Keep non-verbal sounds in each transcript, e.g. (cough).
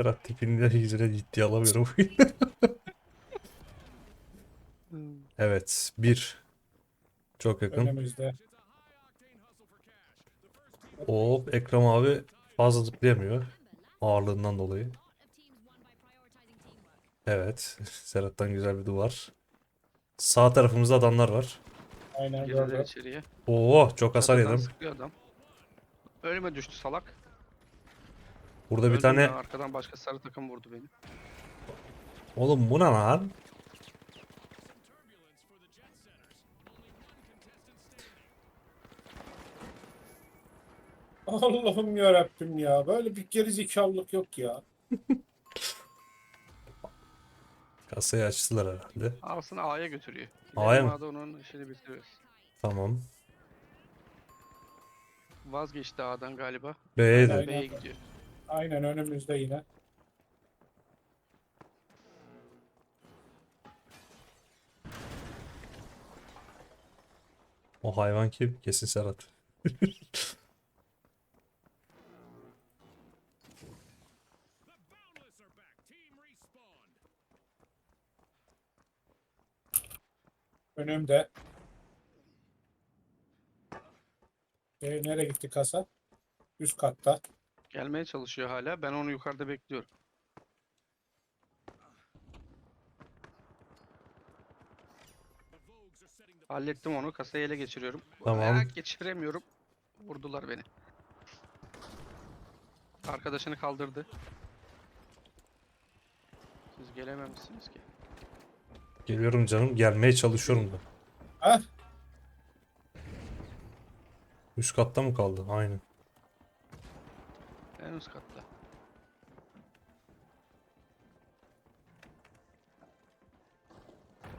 Serhat tipini yüzüne ciddiye alamıyorum. (laughs) evet. Bir. Çok yakın. Önümüzde. Hop Ekrem abi fazla zıplayamıyor. Ağırlığından dolayı. Evet. (laughs) Serhat'tan güzel bir duvar. Sağ tarafımızda adamlar var. Aynen Girdiler gördüm. içeriye. Oo çok hasar yedim. sıkıyor adam. Önüme düştü salak. Burada bir Öldüm tane... ben, Arkadan başka sarı takım vurdu beni. Oğlum bu ne lan? (laughs) Allah'ım yarabbim ya. Böyle bir gerizekalılık yok ya. (laughs) Kasayı açtılar herhalde. Aslında A'ya götürüyor. A'ya mı? A'da onun işini bitiriyoruz. Tamam. Vazgeçti A'dan galiba. B'ye de. B'ye gidiyor. Aynen önümüzde yine. O hayvan kim? Kesin Serhat. Önümde. E, nereye gitti kasa? Üst katta. Gelmeye çalışıyor hala. Ben onu yukarıda bekliyorum. Hallettim onu. Kasayı ele geçiriyorum. Tamam. Ayak geçiremiyorum. Vurdular beni. Arkadaşını kaldırdı. Siz gelememişsiniz ki. Geliyorum canım. Gelmeye çalışıyorum da. Ah Üst katta mı kaldı? Aynen. En üst katta.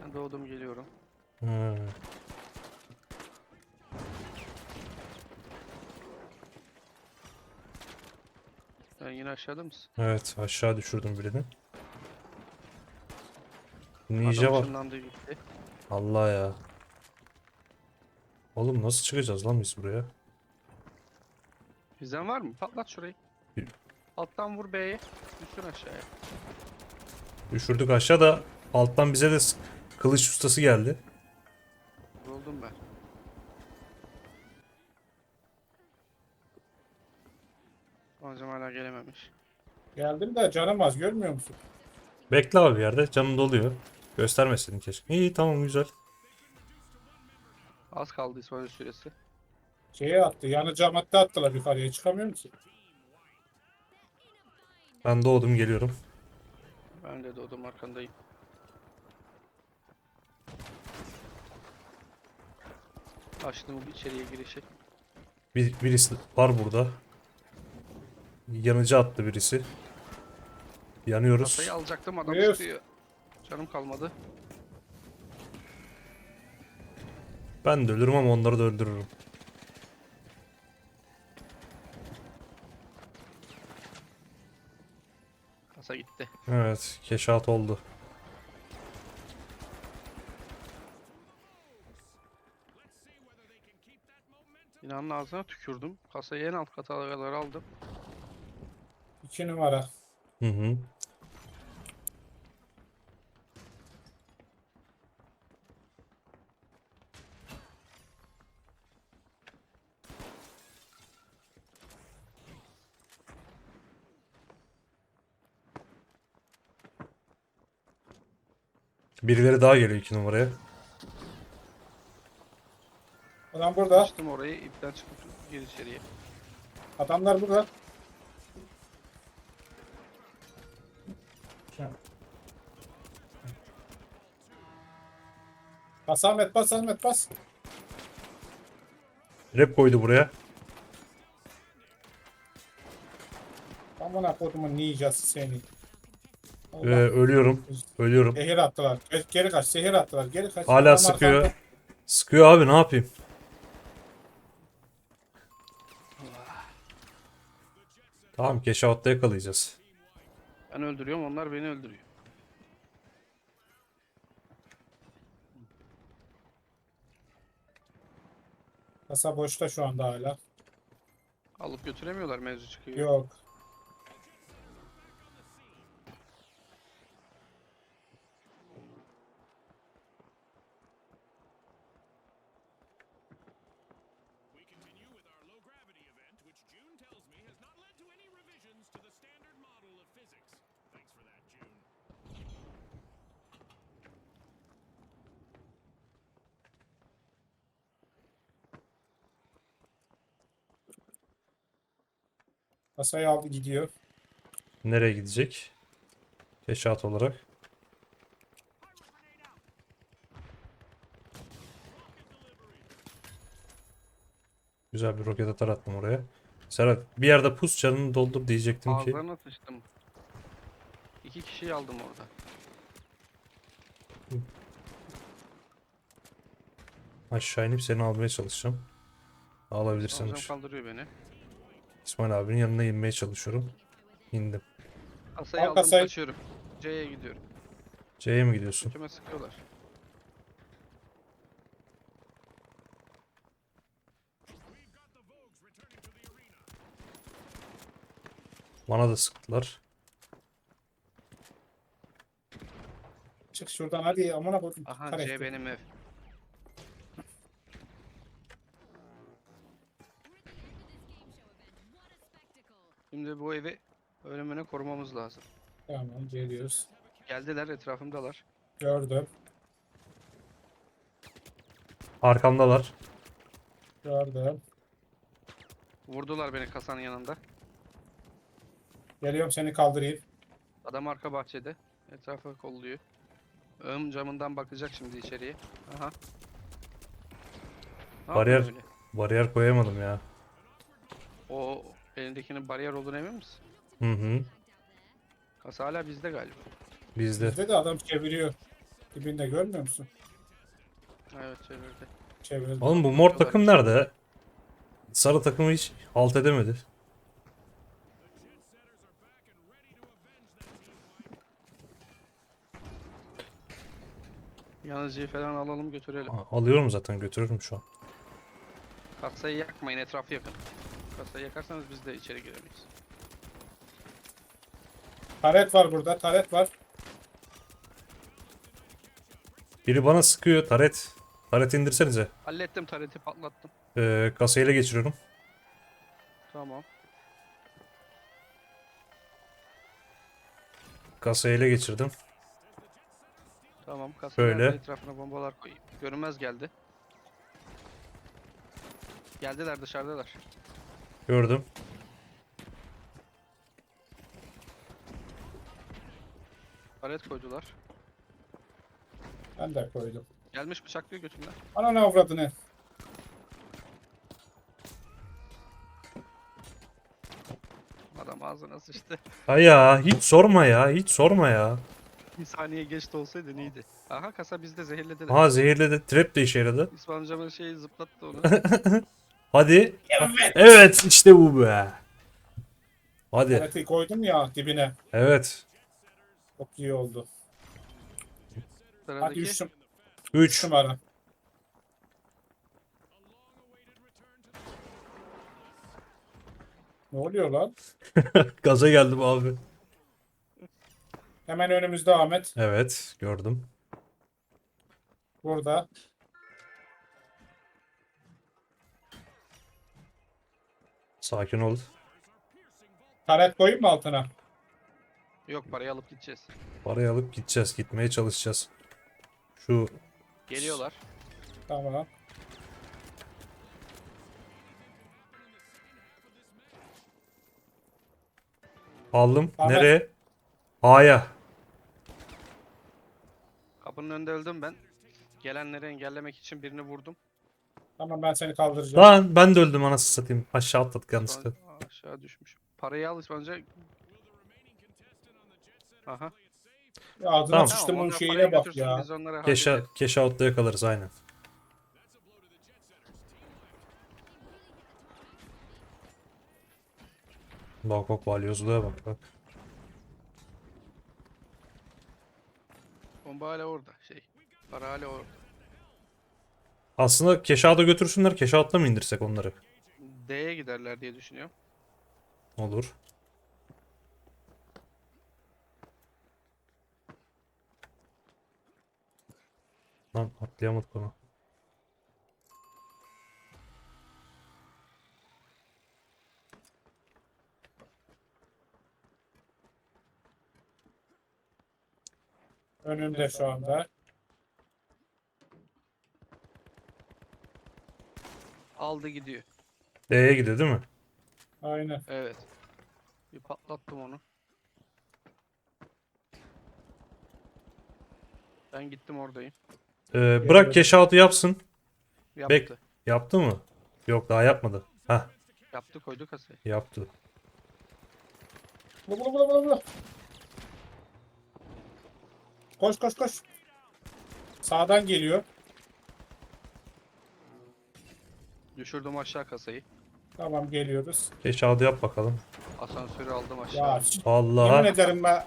Ben doğdum geliyorum. Ha. Sen yine aşağıda mısın? Evet aşağı düşürdüm birini. Ninja var. ışınlandı gitti. Allah ya. Oğlum nasıl çıkacağız lan biz buraya? Bizden var mı? Patlat şurayı. Alttan vur B'ye. Düşsün aşağıya. Düşürdük aşağıda. Alttan bize de kılıç ustası geldi. Vuruldum ben. Hocam hala gelememiş. geldim de canım az görmüyor musun? Bekle abi bir yerde. Canım doluyor. Göstermeseydin keşke. İyi tamam güzel. Az kaldı İsmail süresi. Şeye attı. Yanıcı madde attılar yukarıya. Çıkamıyor musun? Ben doğdum geliyorum. Ben de doğdum arkandayım. Açtım içeriye girişi. Bir, birisi var burada. Yanıcı attı birisi. Yanıyoruz. Kasayı alacaktım adam Buyur. çıkıyor. Canım kalmadı. Ben de ölürüm ama onları da öldürürüm. Kasa gitti. Evet, keşat oldu. Binanın ağzına tükürdüm. Kasayı en alt kata kadar aldım. İki numara. Hı hı. Birileri daha geliyor iki numaraya. Adam burada. Açtım orayı ipten çıkıp gir içeriye. Adamlar burada. Bas Ahmet bas Ahmet bas. Rap koydu buraya. Amına kodumun ninjası seni. Ee, ölüyorum. Ölüyorum. Zehir attılar. Ge- Geri kaç. Zehir attılar. Geri kaç. Hala Adam sıkıyor. arkanda. Sıkıyor abi ne yapayım? Tamam keşafatta yakalayacağız. Ben öldürüyorum onlar beni öldürüyor. Kasa boşta şu anda hala. Alıp götüremiyorlar mevzu çıkıyor. Yok. Kasayı aldı gidiyor. Nereye gidecek? Keşat olarak. Güzel bir roket atar attım oraya. Serhat bir yerde pus canını doldur diyecektim ki. Ağızlarına sıçtım. İki kişiyi aldım orada. Aşağı inip seni almaya çalışacağım. Alabilirsen. Hocam kaldırıyor beni. İsmail abinin yanına inmeye çalışıyorum. İndim. Kasayı Al aldım kasayı. kaçıyorum. C'ye gidiyorum. C'ye mi gidiyorsun? Götüme sıkıyorlar. Bana da sıktılar. Çık şuradan hadi amına koydum. Aha. C benim ev. Şimdi bu evi ölümüne korumamız lazım. Tamam geliyoruz. Geldiler etrafımdalar. Gördüm. Arkamdalar. Gördüm. Vurdular beni kasanın yanında. Geliyorum seni kaldırayım. Adam arka bahçede. Etrafı kolluyor. Ön camından bakacak şimdi içeriye. Aha. Ne Bariyer- öyle? Bariyer koyamadım ya. O elindekinin bariyer olduğunu emin misin? Hı hı. Kasa hala bizde galiba. Bizde. Bizde de adam çeviriyor. Dibinde görmüyor musun? Evet çevirdi. Çevirdi. Oğlum bu mor takım nerede? Sarı takımı hiç halt edemedi. Yanıcıyı falan alalım götürelim. Aa, Alıyorum zaten götürürüm şu an. Kasayı yakmayın etrafı yakın. Kasayı yakarsanız biz de içeri giremeyiz. Taret var burada. Taret var. Biri bana sıkıyor taret. Taret indirsenize. Hallettim tareti patlattım. Ee, kasayla geçiriyorum. Tamam. Kasayla geçirdim. Tamam kasanın Böyle. etrafına bombalar koyayım. Görünmez geldi. Geldiler dışarıdalar. Gördüm. Paret koydular. Ben de koydum. Gelmiş bıçaklıyor götümden. Ana ne avradını. Adam ağzına sıçtı. (laughs) Ha ya hiç sorma ya hiç sorma ya. Bir saniye geç de olsaydı iyiydi. Aha kasa bizde zehirlediler. Ha zehirledi. Trap de işe yaradı. İsmail amcamın şeyi zıplattı onu. (laughs) Hadi. Evet. Evet işte bu be. Hadi. Tareti koydum ya dibine. Evet. Çok iyi oldu. Hadi Sıradaki 3 3. numara. Ne oluyor lan? (laughs) Gaza geldim abi. Hemen önümüzde Ahmet. Evet gördüm. Burada. Sakin ol. Taret koyayım mı altına? yok parayı alıp gideceğiz. Parayı alıp gideceğiz. Gitmeye çalışacağız. Şu Geliyorlar. Tamam. aldım. Ahmet. Nereye? A'ya. Kapının önünde öldüm ben. Gelenleri engellemek için birini vurdum. Tamam ben seni kaldıracağım. Lan ben de öldüm anasını satayım. Aşağı atladık yanlışlıkla. Aşağı düşmüş. Parayı al amca. Aha. Ağzına Tamam. sıçtım onun onlar şeyine bak götürsün, ya. Biz onları Keşa, hallederiz. cash out'ta yakalarız aynen. Bak bak balyozluğa bak bak. Bomba hala orada. Şey. Para hala orada. Aslında out'a götürsünler. Out'ta mı indirsek onları? D'ye giderler diye düşünüyorum. Olur. Lan atlayamadık onu. Önümde şu anda. Aldı gidiyor. D'ye gidiyor değil mi? Aynen. Evet. Bir patlattım onu. Ben gittim oradayım. Ee, bırak cash out'u yapsın. Yaptı. Bek- Yaptı mı? Yok daha yapmadı. Hah Yaptı koydu kasayı. yaptı. Bula bula bula bula bula. Koş koş koş. Sağdan geliyor. Düşürdüm aşağı kasayı. Tamam geliyoruz. Cash out'u yap bakalım. Asansörü aldım Ya aşağı. ş- yemin Allah. ederim ben.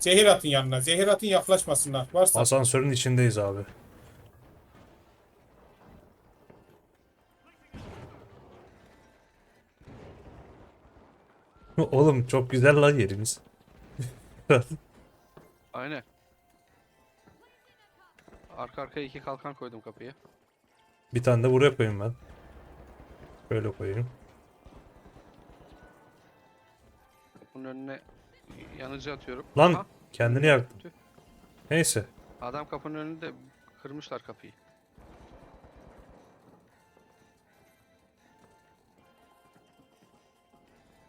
Zehir atın yanına. Zehir atın yaklaşmasınlar. Varsa Asansörün içindeyiz abi. (laughs) Oğlum çok güzel lan yerimiz. Aynen. Arka arkaya iki kalkan koydum kapıya. Bir tane de buraya koyayım ben. Böyle koyayım. Bunun önüne yanıcı atıyorum. Lan Aha, kendini yaktın. Tüh. Neyse. adam kapının önünde kırmışlar kapıyı.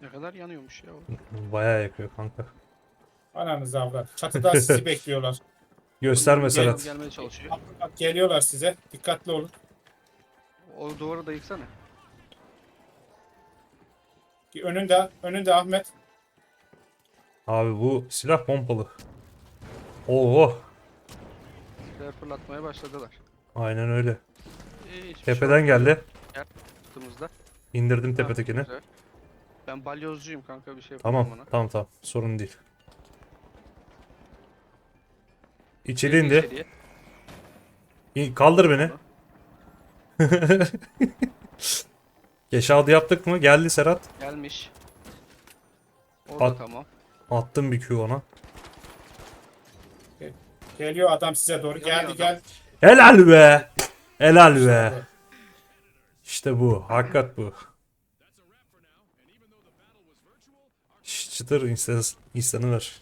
Ne kadar yanıyormuş ya o. Bayağı yakıyor kanka. ananızı avrat. Çatıda sizi (laughs) bekliyorlar. Gösterme Gel- Serhat. Gelmeye çalışıyor. Bak, bak, geliyorlar size. Dikkatli olun. O duvarı da yıksana. Önünde, önünde Ahmet. Abi bu silah pompalı. Oo. Silah fırlatmaya başladılar. Aynen öyle. Ee, hiçbir şey Tepeden geldi. yaptığımızda. İndirdim güzel. Ben balyozcuyum kanka bir şey Tamam. yapamam ona. Tamam tamam. Sorun değil. İçeri Girdi indi. içeriye. İn- Kaldır beni. (laughs) Yaşadı yaptık mı? Geldi Serhat. Gelmiş. O da At. tamam. Attım bir Q ona. Geliyor adam size doğru. Geliyor Geldi adam. gel. Helal be. Helal be. İşte bu. Hakikat bu. Şş, çıtır instanı ver.